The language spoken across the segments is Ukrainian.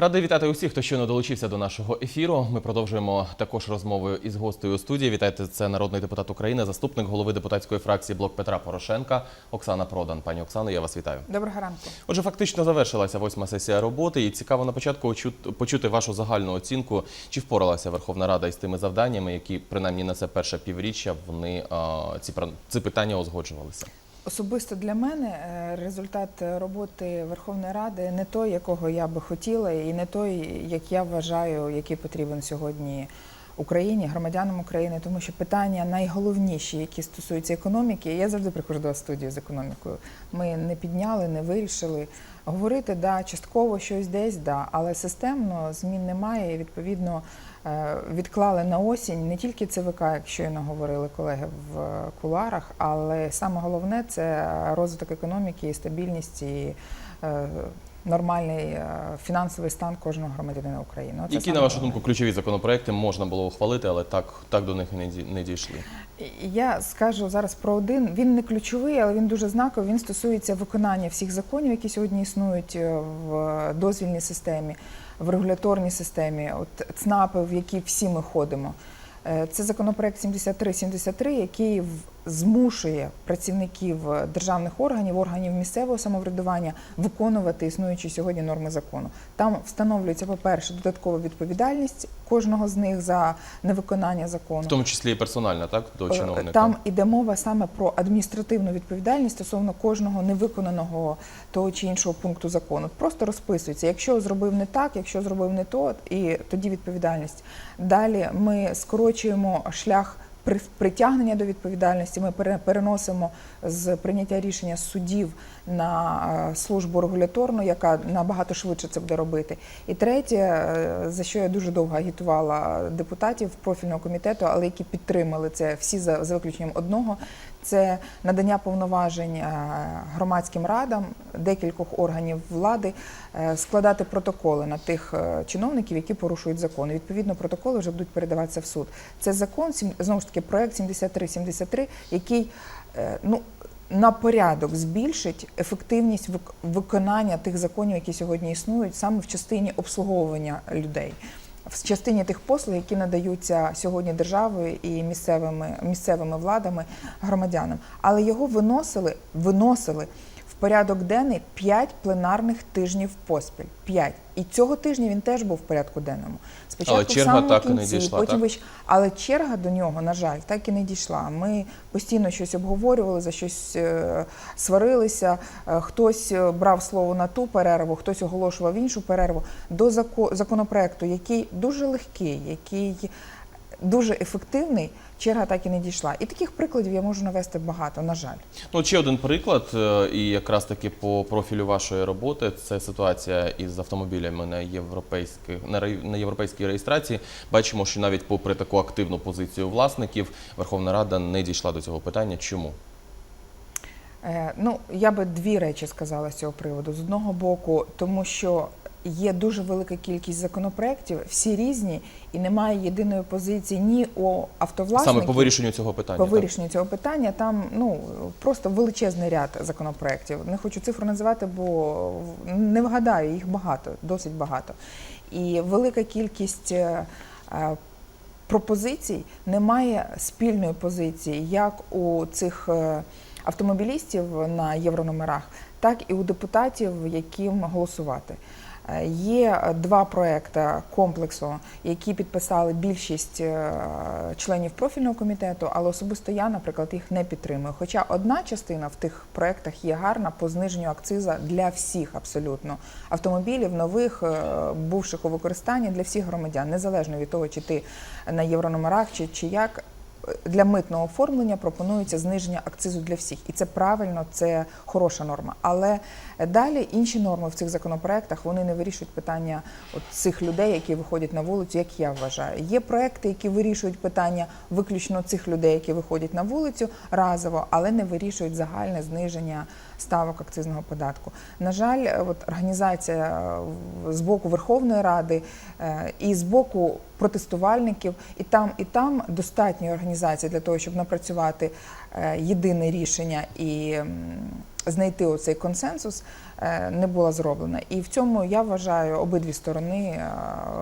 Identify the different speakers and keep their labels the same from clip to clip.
Speaker 1: Радий вітати усіх, хто щойно долучився до нашого ефіру. Ми продовжуємо також розмовою із гостею у студії. Вітайте, це народний депутат України, заступник голови депутатської фракції Блок Петра Порошенка Оксана Продан. Пані Оксано, я вас вітаю.
Speaker 2: Доброго ранку.
Speaker 1: Отже, фактично завершилася восьма сесія роботи, і цікаво на початку очу- почути вашу загальну оцінку. Чи впоралася Верховна Рада із тими завданнями, які принаймні на це перше півріччя вони ці ці питання узгоджувалися?
Speaker 2: Особисто для мене е, результат роботи Верховної Ради не той, якого я би хотіла, і не той, як я вважаю, який потрібен сьогодні Україні, громадянам України, тому що питання найголовніші, які стосуються економіки, я завжди приходжу до вас студію з економікою. Ми не підняли, не вирішили. Говорити, да, частково щось десь, да, але системно змін немає. І відповідно е, відклали на осінь не тільки ЦВК, як щойно говорили колеги в е, куларах, але саме головне це розвиток економіки і стабільність і е, нормальний е, фінансовий стан кожного громадянина України. Оце
Speaker 1: Які, на вашу думку, ключові законопроекти можна було ухвалити, але так, так до них не дійшли?
Speaker 2: Я скажу зараз про один. Він не ключовий, але він дуже знаковий. Він стосується виконання всіх законів, які сьогодні існують е, в дозвільній системі, в регуляторній системі, от ЦНАПи, в які всі ми ходимо. Е, Це законопроект 7373, який в- змушує працівників е, державних органів, органів місцевого самоврядування виконувати існуючі сьогодні норми закону. Там встановлюється, по-перше, додаткова відповідальність кожного з них за невиконання закону.
Speaker 1: В тому числі і персональна, так? До
Speaker 2: Е,
Speaker 1: чиновника?
Speaker 2: Там іде мова саме про адміністративну відповідальність стосовно кожного невиконаного того чи іншого пункту закону. Просто розписується, якщо зробив не так, якщо зробив не то, і тоді відповідальність. Далі ми скорочуємо шлях. При- Притягнення до відповідальності ми переносимо з прийняття рішення судів на е, службу регуляторну, яка набагато швидше це буде робити. І третє, е, за що я дуже довго агітувала депутатів профільного комітету, але які підтримали це всі за, за виключенням одного, це надання повноважень е, громадським радам декількох органів влади складати протоколи на тих чиновників, які порушують закон. І, Відповідно, протоколи вже будуть передаватися в суд. Це закон знову ж таки проект 7373, який е, ну. На порядок збільшить ефективність виконання тих законів, які сьогодні існують, саме в частині обслуговування людей, в частині тих послуг, які надаються сьогодні державою і місцевими місцевими владами громадянам. Але його виносили, виносили порядок денний 5 пленарних тижнів поспіль. 5. І цього тижня він теж був в порядку денному. Спочатку
Speaker 1: Але
Speaker 2: в
Speaker 1: черга
Speaker 2: самому
Speaker 1: так і не дійшла,
Speaker 2: потім
Speaker 1: так?
Speaker 2: але черга до нього, на жаль, так і не дійшла. Ми постійно щось обговорювали, за щось е, сварилися. Е, Хтось е, брав слово на ту перерву, хтось оголошував іншу перерву. До зако- законопроекту, який дуже легкий, який дуже ефективний, черга так і не дійшла. І таких прикладів я можу навести багато, на жаль.
Speaker 1: Ну, ще один приклад, е, і якраз таки по профілю вашої роботи, це ситуація із автомобілями на європейських на на європейській реєстрації. Бачимо, що навіть попри таку активну позицію власників, Верховна Рада не дійшла до цього питання. Чому?
Speaker 2: Е, Ну, я би дві речі сказала з цього приводу. З одного боку, тому що є дуже велика кількість законопроєктів, всі різні, і немає єдиної позиції ні у автовласників,
Speaker 1: Саме по вирішенню цього питання.
Speaker 2: по
Speaker 1: так?
Speaker 2: вирішенню цього питання. Там ну просто величезний ряд законопроєктів. Не хочу цифру називати, бо не вгадаю, їх багато, досить багато. І велика кількість. е, е, пропозицій немає спільної позиції як у цих е, автомобілістів на єврономерах, так і у депутатів, яким голосувати. Є два проекти комплексу, які підписали більшість е, членів профільного комітету, але особисто я, наприклад, їх не підтримую. Хоча одна частина в тих проектах є гарна по зниженню акциза для всіх абсолютно автомобілів, нових, е, бувших у використанні для всіх громадян, незалежно від того, чи ти на єврономерах, чи, чи як. Для митного оформлення пропонується зниження акцизу для всіх, і це правильно, це хороша норма. Але далі інші норми в цих законопроектах вони не вирішують питання от цих людей, які виходять на вулицю, як я вважаю. Є проекти, які вирішують питання виключно цих людей, які виходять на вулицю разово, але не вирішують загальне зниження ставок акцизного податку. На жаль, е, от організація е, з боку Верховної Ради е, і з боку протестувальників, і там, і там достатньо організацій для того, щоб напрацювати е, єдине рішення і знайти оцей консенсус е, не була зроблена. І в цьому я вважаю обидві сторони е,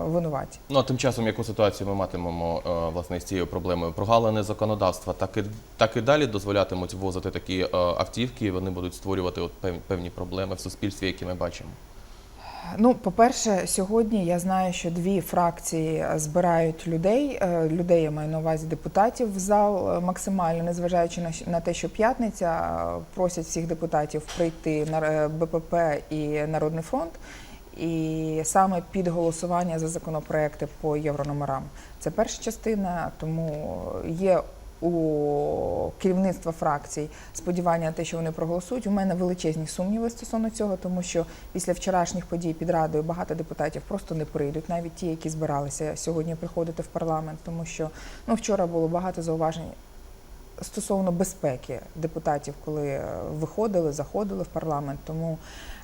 Speaker 2: винуваті.
Speaker 1: Ну а тим часом, яку ситуацію ми матимемо власне з цією проблемою? Прогалини законодавства так і так і далі дозволятимуть ввозити такі автівки. і Вони будуть створювати от пев- певні проблеми в суспільстві, які ми бачимо.
Speaker 2: Ну, по-перше, сьогодні я знаю, що дві фракції збирають людей. е, Людей я маю на увазі депутатів в зал е, максимально, незважаючи на те, що п'ятниця е, просять всіх депутатів прийти на е, БПП і Народний фронт. І саме під голосування за законопроекти по єврономерам. Це перша частина, тому є у керівництва фракцій сподівання на те, що вони проголосують. У мене величезні сумніви стосовно цього, тому що після вчорашніх подій під радою багато депутатів просто не прийдуть, навіть ті, які збиралися сьогодні приходити в парламент, тому що ну вчора було багато зауважень. Стосовно безпеки депутатів, коли е, виходили, заходили в парламент, тому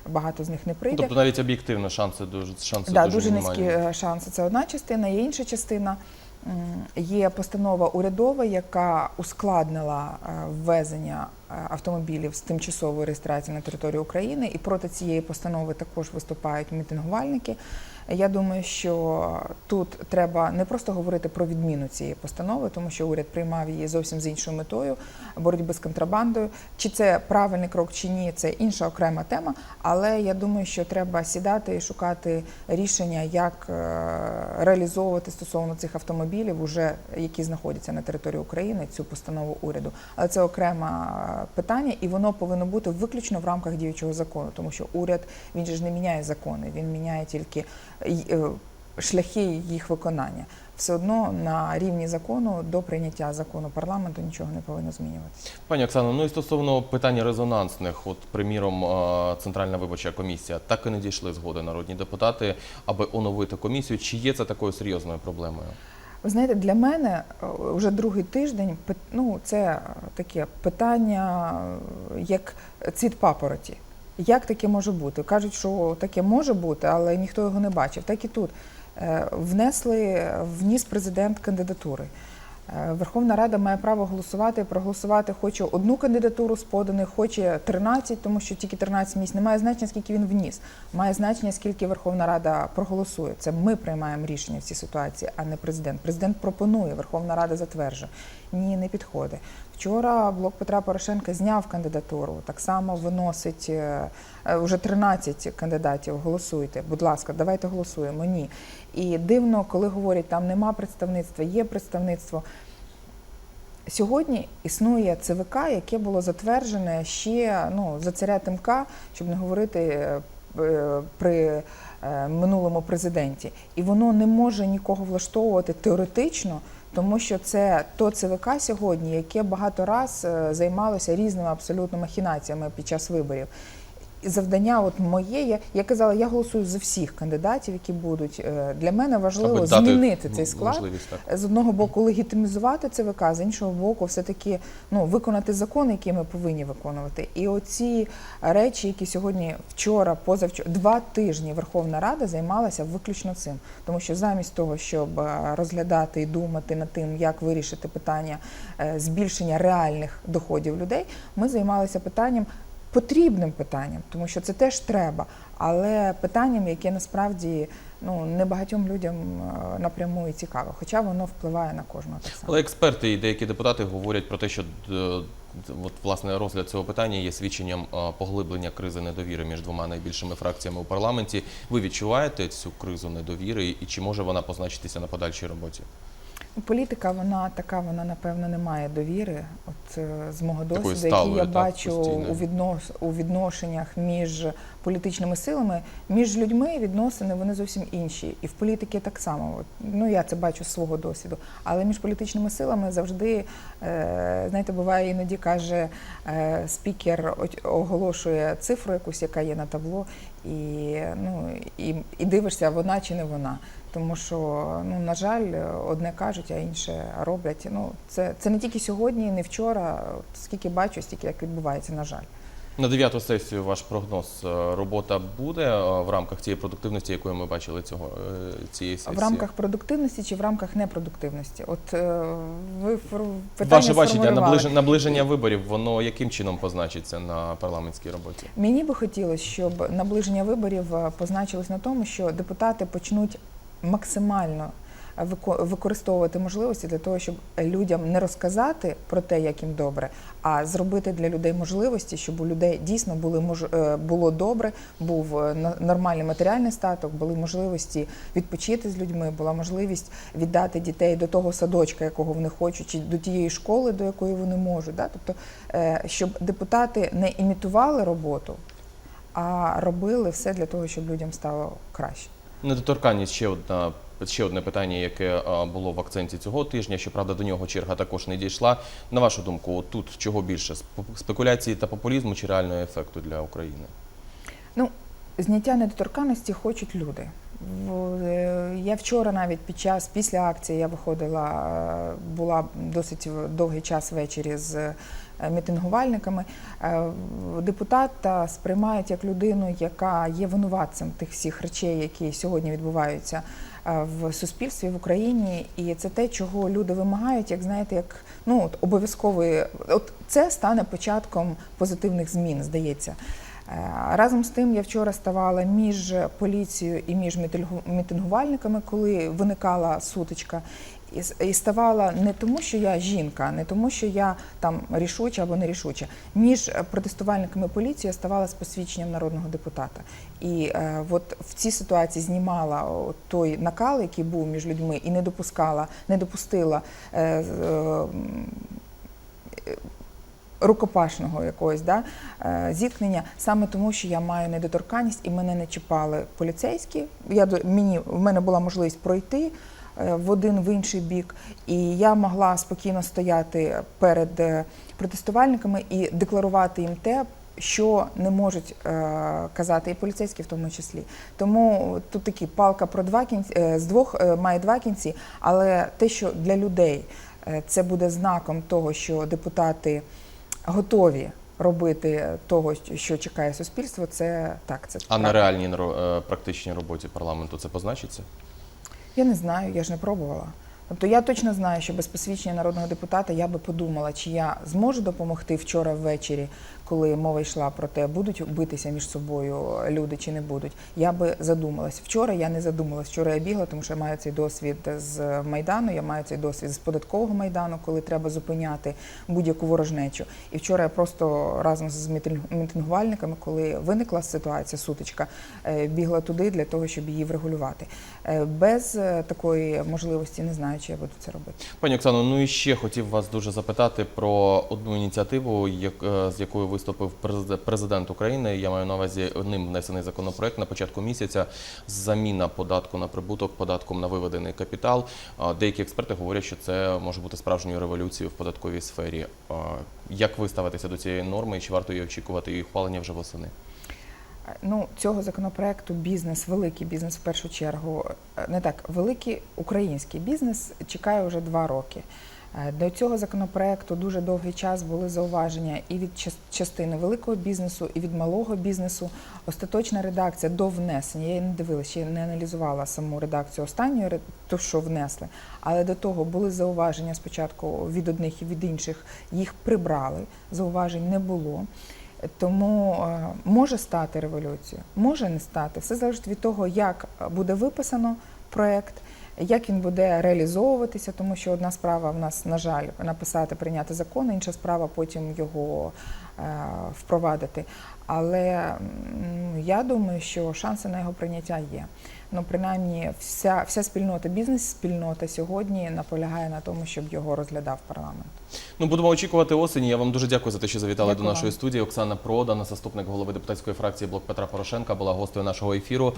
Speaker 2: багато з них не прийде.
Speaker 1: Тобто навіть об'єктивно шанси дуже шанси
Speaker 2: Да,
Speaker 1: дуже,
Speaker 2: дуже низькі е, шанси. Це одна частина. Є інша частина. Є постанова урядова, яка ускладнила е, ввезення автомобілів з тимчасовою реєстрацією на територію України, і проти цієї постанови також виступають мітингувальники. Я думаю, що тут треба не просто говорити про відміну цієї постанови, тому що уряд приймав її зовсім з іншою метою боротьби з контрабандою. Чи це правильний крок чи ні, це інша окрема тема. Але я думаю, що треба сідати і шукати рішення, як е, реалізовувати стосовно цих автомобілів, уже які знаходяться на території України, цю постанову уряду. Але це окреме е, питання, і воно повинно бути виключно в рамках діючого закону, тому що уряд він же ж не міняє закони, він міняє тільки е, шляхи їх виконання. Все одно на рівні закону до прийняття закону парламенту нічого не повинно змінюватися.
Speaker 1: Пані Оксано, ну і стосовно питання резонансних, от приміром, Центральна виборча комісія так і не дійшли згоди народні депутати, аби оновити комісію. Чи є це такою серйозною проблемою?
Speaker 2: Ви знаєте, для мене е, вже другий тиждень ну, це е, таке питання, е, як цвіт папороті. Як таке може бути? Кажуть, що таке може бути, але ніхто його не бачив. Так і тут Е, внесли, вніс президент кандидатури. Е, Верховна Рада має право голосувати, проголосувати хоче одну кандидатуру з поданих, хоче 13, тому що тільки 13 місць. Не має значення, скільки він вніс. Має значення, скільки Верховна Рада проголосує. Це ми приймаємо рішення в цій ситуації, а не президент. Президент пропонує, Верховна Рада затверджує. Ні, не підходить. Вчора блок Петра Порошенка зняв кандидатуру. Так само виносить е, е, вже 13 кандидатів. Голосуйте, будь ласка, давайте голосуємо. Ні. І дивно, коли говорять, там нема представництва, є представництво. Сьогодні існує ЦВК, яке було затверджене ще ну, за царя Тимка, щоб не говорити е, е, при е, минулому президенті. І воно не може нікого влаштовувати теоретично, тому що це то ЦВК сьогодні, яке багато раз е, займалося різними абсолютно махінаціями під час виборів. І завдання, от моє, я, я казала, я голосую за всіх кандидатів, які будуть. Е, Для мене важливо
Speaker 1: Аби
Speaker 2: змінити цей склад
Speaker 1: так.
Speaker 2: з одного боку легітимізувати ЦВК, з іншого боку, все таки ну виконати закони, які ми повинні виконувати. І оці речі, які сьогодні, вчора, позавчора, два тижні Верховна Рада займалася виключно цим, тому що замість того, щоб е, розглядати і думати над тим, як вирішити питання е, збільшення реальних доходів людей, ми займалися питанням. Потрібним питанням, тому що це теж треба, але питанням, яке насправді ну не багатьом людям е, напряму і цікаво, хоча воно впливає на кожного так само.
Speaker 1: Але експерти і деякі депутати говорять про те, що е, от, власне розгляд цього питання є свідченням е, поглиблення кризи недовіри між двома найбільшими фракціями у парламенті. Ви відчуваєте цю кризу недовіри, і чи може вона позначитися на подальшій роботі?
Speaker 2: Політика, вона така, вона напевно не має довіри. От е, з мого досвіду, який я
Speaker 1: так,
Speaker 2: бачу
Speaker 1: постійної.
Speaker 2: у віднос у відношеннях між політичними силами, між людьми відносини вони зовсім інші. І в політиці так само. От, ну я це бачу з свого досвіду. Але між політичними силами завжди, е, знаєте, буває іноді каже е, спікер оголошує цифру якусь, яка є на табло, і ну і, і дивишся, вона чи не вона. Тому що, ну на жаль, одне кажуть, а інше роблять. Ну це, це не тільки сьогодні, не вчора. Скільки бачу, стільки як відбувається, на жаль.
Speaker 1: На дев'яту сесію ваш прогноз е, робота буде е, в рамках цієї продуктивності, якою ми бачили цього е, цієї сесії?
Speaker 2: В рамках продуктивності чи в рамках непродуктивності? От ви питання
Speaker 1: Ваше бачення наближення, наближення виборів, воно яким чином позначиться на парламентській роботі?
Speaker 2: Мені би хотілося, щоб наближення виборів позначилось на тому, що депутати почнуть максимально використовувати можливості для того, щоб людям не розказати про те, як їм добре, а зробити для людей можливості, щоб у людей дійсно були мож... е, було добре, був е, нормальний матеріальний статок, були можливості відпочити з людьми, була можливість віддати дітей до того садочка, якого вони хочуть, чи до тієї школи, до якої вони можуть. Да? Тобто, е, щоб депутати не імітували роботу, а робили все для того, щоб людям стало краще.
Speaker 1: Недоторканність ще одна. Ще одне питання, яке було в акценті цього тижня. Щоправда, до нього черга також не дійшла. На вашу думку, тут чого більше Сп- спекуляції та популізму чи реального ефекту для України?
Speaker 2: Ну, зняття недоторканності хочуть люди. Е, Я вчора навіть під час після акції я виходила, е, була досить довгий час ввечері з е, мітингувальниками. Депутата сприймають як людину, яка є винуватцем тих всіх речей, які сьогодні відбуваються в суспільстві в Україні, і це те, чого люди вимагають, як знаєте, як ну от обов'язкової, от це стане початком позитивних змін, здається. Е, Разом з тим, я вчора ставала між поліцією і між мітингу- мітингувальниками, коли виникала сутичка. І ставала не тому, що я жінка, не тому, що я там рішуча або не рішуча. Між е, протестувальниками і поліцією я ставала з посвідченням народного депутата. І е, от в цій ситуації знімала той накал, який був між людьми, і не допускала, не допустила. Е, е, рукопашного якогось да, е, зіткнення, саме тому, що я маю недоторканність і мене не чіпали поліцейські. Я мені в мене була можливість пройти е, в один в інший бік, і я могла спокійно стояти перед е, протестувальниками і декларувати їм те. Що не можуть казати і поліцейські в тому числі, тому тут такі палка про два кінці з двох має два кінці, але те, що для людей це буде знаком того, що депутати готові робити того, що чекає суспільство, це так. Це
Speaker 1: А на реальній е, практичній роботі парламенту це позначиться?
Speaker 2: Я не знаю, я ж не пробувала. Тобто я точно знаю, що без посвідчення народного депутата я би подумала, чи я зможу допомогти вчора ввечері, коли мова йшла про те, будуть битися між собою люди чи не будуть. Я би задумалась. Вчора я не задумалась. Вчора я бігла, тому що я маю цей досвід з майдану. Я маю цей досвід з податкового майдану, коли треба зупиняти будь-яку ворожнечу. І вчора я просто разом з мітинг- мітингувальниками, коли виникла ситуація, сутичка, е, бігла туди для того, щоб її врегулювати. Е, Без е, такої можливості не знаю, чи я буду це робити.
Speaker 1: Пані Оксано, ну і ще хотів вас дуже запитати про одну ініціативу, як, з якою виступив презид- президент України. Я маю на увазі ним внесений законопроект на початку місяця. Заміна податку на прибуток податком на виведений капітал. Деякі експерти говорять, що це може бути справжньою революцією в податковій сфері. Як ви ставитеся до цієї норми і чи варто її очікувати її ухвалення вже восени?
Speaker 2: Ну, цього законопроекту бізнес, великий бізнес в першу чергу, е, не так, великий український бізнес чекає вже два роки. Е, До цього законопроекту дуже довгий час були зауваження і від частини великого бізнесу, і від малого бізнесу. Остаточна редакція до внесення. Я не дивилася, ще не аналізувала саму редакцію останньої, то що внесли. Але до того були зауваження спочатку від одних і від інших. Їх прибрали. Зауважень не було. Тому е, може стати революцією, може не стати. Все залежить від того, як буде виписано проект, як він буде реалізовуватися, тому що одна справа в нас, на жаль, написати, прийняти закон, інша справа потім його е, впровадити. Але я думаю, що шанси на його прийняття є. Ну, принаймні, вся, вся спільнота, бізнес-спільнота сьогодні наполягає на тому, щоб його розглядав парламент.
Speaker 1: Ну, будемо очікувати осені. Я вам дуже дякую за те, що завітали
Speaker 2: Дякую
Speaker 1: до нашої студії. Оксана Продан, заступник голови депутатської фракції Блок Петра Порошенка, була гостею нашого ефіру.